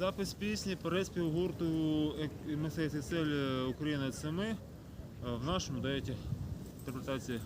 Запис пісні переспів гурту е, Мисей Ціль України це ми е, в нашому даєте інтерпретації.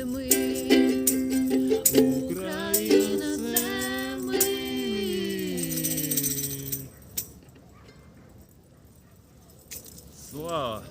це ми, Україна, це ми. Слава!